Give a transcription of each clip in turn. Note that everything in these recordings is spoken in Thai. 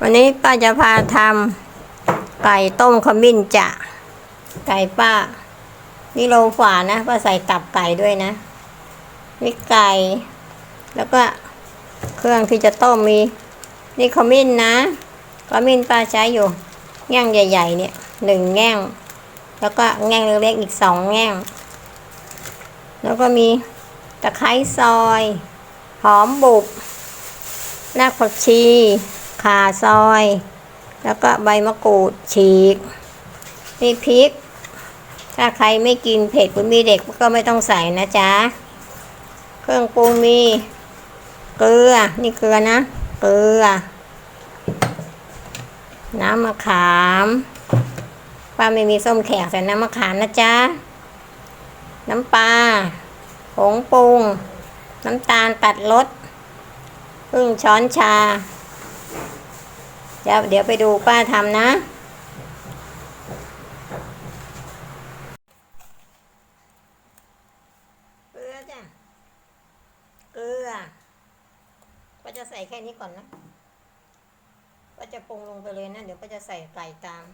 วันนี้ป้าจะพาทำไก่ต้มขมิ้นจะไก่ป้า นี่โลฝานะป้าใส่ตับไก่ด้วยนะมีไก่ แล้วก็เครื่องที่จะต้มมี นี่ขมิ้นนะขมิ้นป้าใช้อยู่ แง่งใหญ่ ๆ เนี่ยหนึ่งแง่ง แล้วก็แง่งเล็กๆอีกสองแง่ง แล้วก็มีตะไคร้ซอย หอมบุบรากผักชี ข่าซอย แล้วก็ใบมะกรูดฉีกนี่พริก ถ้าใครไม่กินเผ็ดหรือมีเด็กก็ไม่ต้องใส่นะจ๊ะ เครื่องปรุงมี เกลือ นี่เกลือนะ เกลือ น้ำมะขามป้าไม่มีส้มแขกใส่น้ำมะขามนะจ๊ะ น้ำปลาผงปรุง น้ำตาลตัดรสครึ่งช้อนชา เดี๋ยวเดี๋ยวไปดูป้าทำนะเกลือจ้ะเกลือป้าจะใส่แค่นี้ก่อนนะป้าจะปรุงลงไปเลยนะ เดี๋ยวป้าจะใส่ไก่ตาม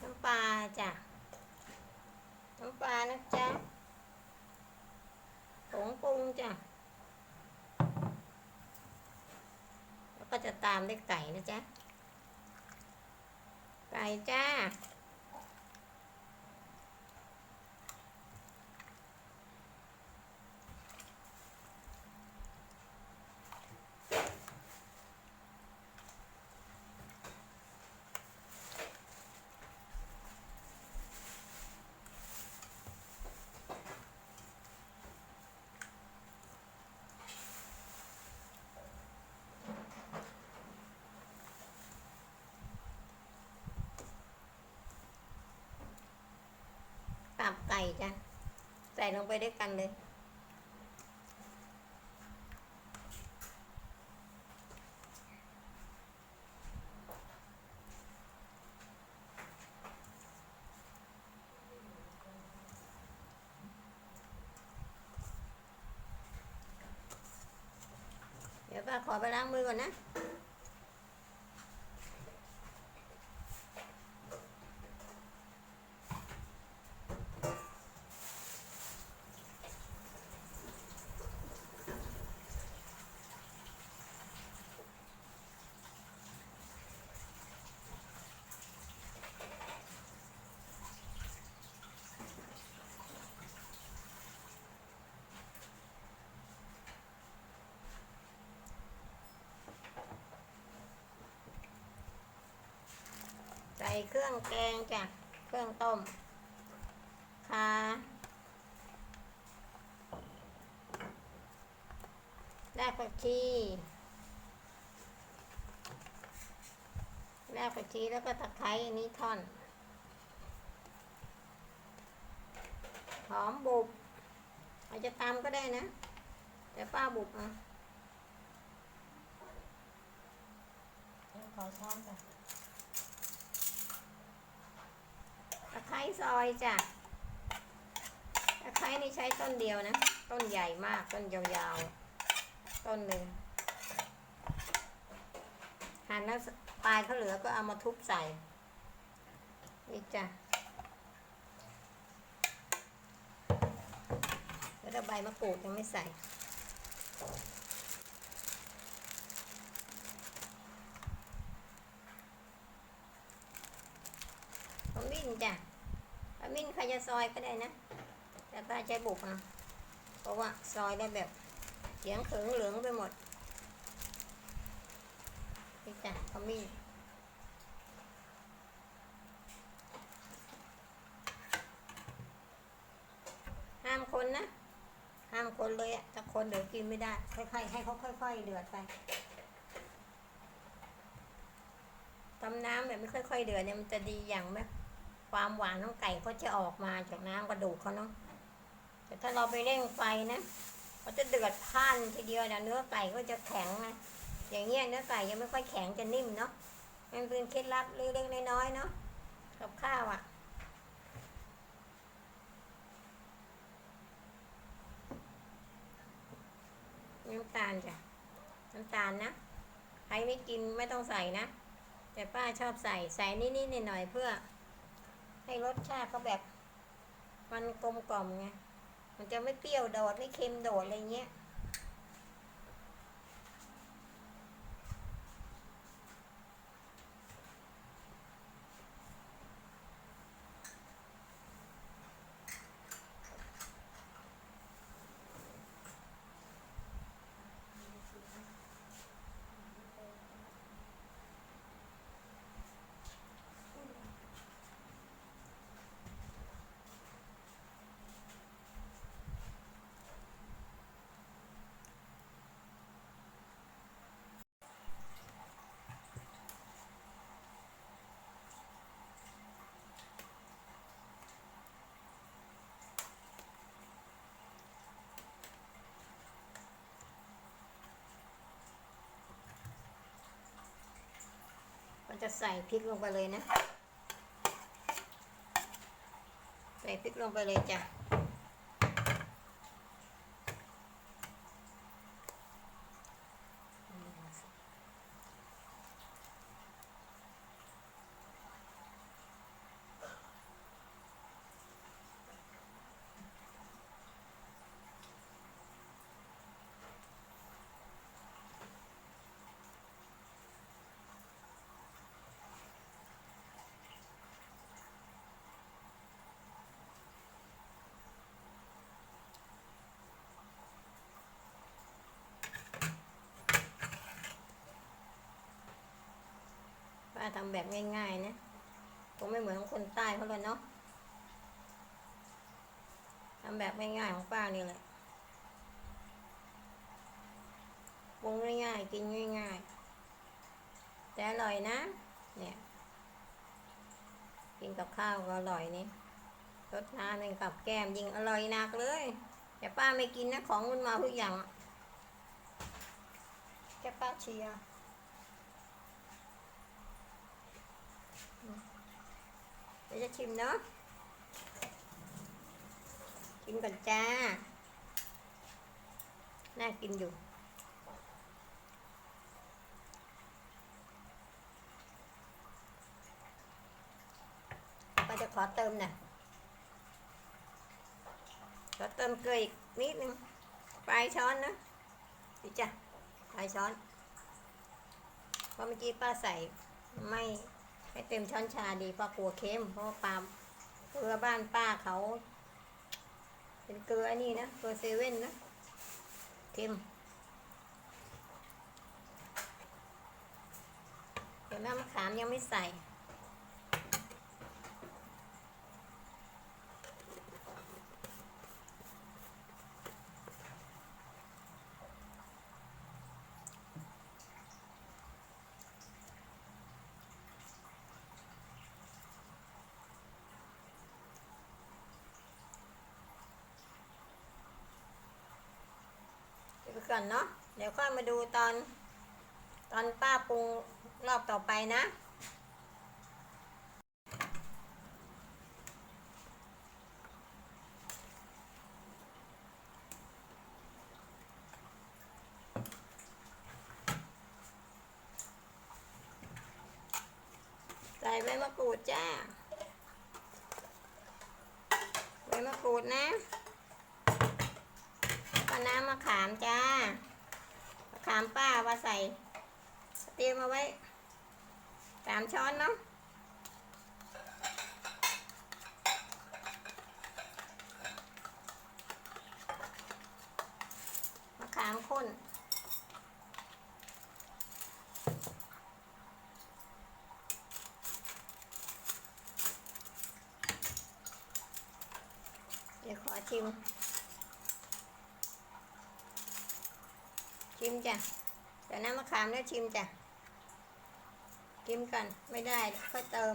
น้ำปลาจ้ะ น้ำปลานะจ๊ะ ผงปรุงจ้ะ แล้วก็ จะตามด้วยไก่นะจ๊ะ ไก่จ้า บไก่จ้ะ ใส่ลงไปด้วยกันเลย เดี๋ยวป้าขอไปล้างมือก่อนนะ ส่เครื่องแกงจ้ะ เครื่องต้มคารากผักชีรากผักชีแล้วก็ตะไคร้อันนี้ท่อน หอมบุบอาจจะตำก็ได้นะ แต่ป้าบุบอะขอช้อนจ้ะตะไค ร้ซอยจ้ะตะไคร้นี่ใช้ต้นเดียวนะ ต้นใหญ่มากต้นยาวๆ ต้นหนึ่งหั่นแล้วปลายเขาเหลือก็เอามาทุบใส่นี่จ้ะแล้วใบมะกรูดยังไม่ใส่ขมิ้นจ้ะ ขมิ้นใครจะซอยก็ได้นะ แต่ป้าใช้บุกนะเพราะว่าซอยได้แบบเสียงเขิงเหลืองไปหมดนี่จ้ะขมิ้นห้ามคนนะห้ามคนเลยอะถ้าคนเดี๋ยวกินไม่ได้ ค่อยๆให้เขาค่อย ๆ เดือดไปทำน้ำแบบไม่ค่อยๆเดือดเนี่ยมันจะดีอย่างไหม ความหวานของไก่ก็จะออกมาจากน้ำกระดูกเขาเนาะแต่ถ้าเราไปเร่งไฟนะเขาจะเดือดพ่านทีเดียวนะเนื้อไก่ก็จะแข็งนะอย่างเงี้ยเนื้อไก่ยังไม่ค่อยแข็งจะนิ่มเนาะมันเป็นเคล็ดลับเล็กๆน้อยๆเนาะกับข้าวอะ่ะน้ำตาลจ้ะน้ำตาลนะใครไม่กินไม่ต้องใส่นะ แต่ป้าชอบใส่ใส่นิดๆหน่อยๆเพื่อ ให้รสชาติเขาแบบ มันกลมกล่อมไงมันจะไม่เปรี้ยวโดดไม่เค็มโดดอะไรเงี้ย ก็ จะใส่พริกลงไปเลยนะ ใส่พริกลงไปเลยจ้ะ ป้าทำแบบง่ายๆนะคงไม่เหมือนคนใต้เขาเลยเนาะทำแบบง่ายๆของป้านี่แหละปรุงง่ายๆกินง่ายๆ แต่อร่อยนะ เนี่ย กินกับข้าวก็อร่อยนี่รสน้ำเป็นกับแก้มยิงอร่อยหนักเลยแต่ป้าไม่กินนะของมันมาทุกอย่างอะแค่ป้าเชียร์ ดี๋ยวจะชิมเนาะ ชิมก่อนจ้า น่ากินอยู่ป้าจะขอเติมน่อยขอเติมเกลืออีกนิดนึงปลายช้อนนะดิจ้ะปลายช้อน เพราะเมื่อกี้ป้าใส่ไม่ ให้เต็มช้อนชาดีเพราะกลัวเค็มเพราะว่าปลาเกลือบ้านป้าเขา เป็นเกลือนี่นะเกลือเซเว่นนะเค็มเดี๋ยวน้ำมะขามยังไม่ใส่ ก่อนเนาะ เดี๋ยวค่อยมาดูตอน ตอนป้าปรุงรอบต่อไปนะ ใส่ใบมะกรูดจ้า ใบมะกรูดนะ น้ำมะขามจ้ามะขามป้าว่าใส่ เตรียมเอาไว้สามช้อนเนาะมะขามข้นเดี๋ยวขอชิม ชิม จ้ะเดี๋ยวน้ำมะขามแล้วชิมจ้ะชิมกันไม่ได้ค่อยเติม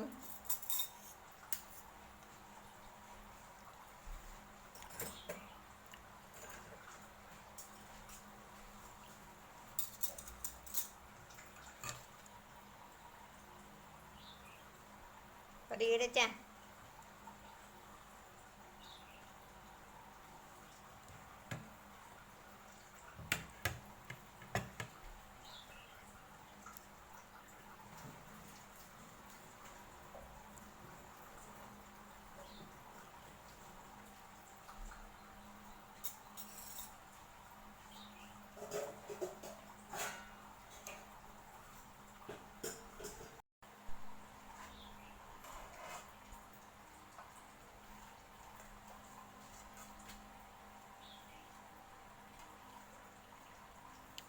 พอดีเลยจ้ะ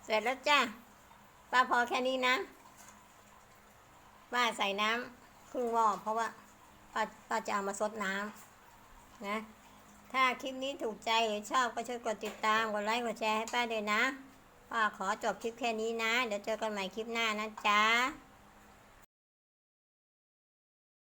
เสร็จแล้วจ้าป้าพอแค่นี้นะ ป้าใส่น้ำครึ่งหม้อเพราะว่าป้าป้าจะเอามาซดน้ำนะ ถ้าคลิปนี้ถูกใจหรือชอบก็ช่วยกดติดตาม กดไลค์ กดแชร์ให้ป้าด้วยนะ ป้าขอจบคลิปแค่นี้นะ เดี๋ยวเจอกันใหม่คลิปหน้านะจ๊ะ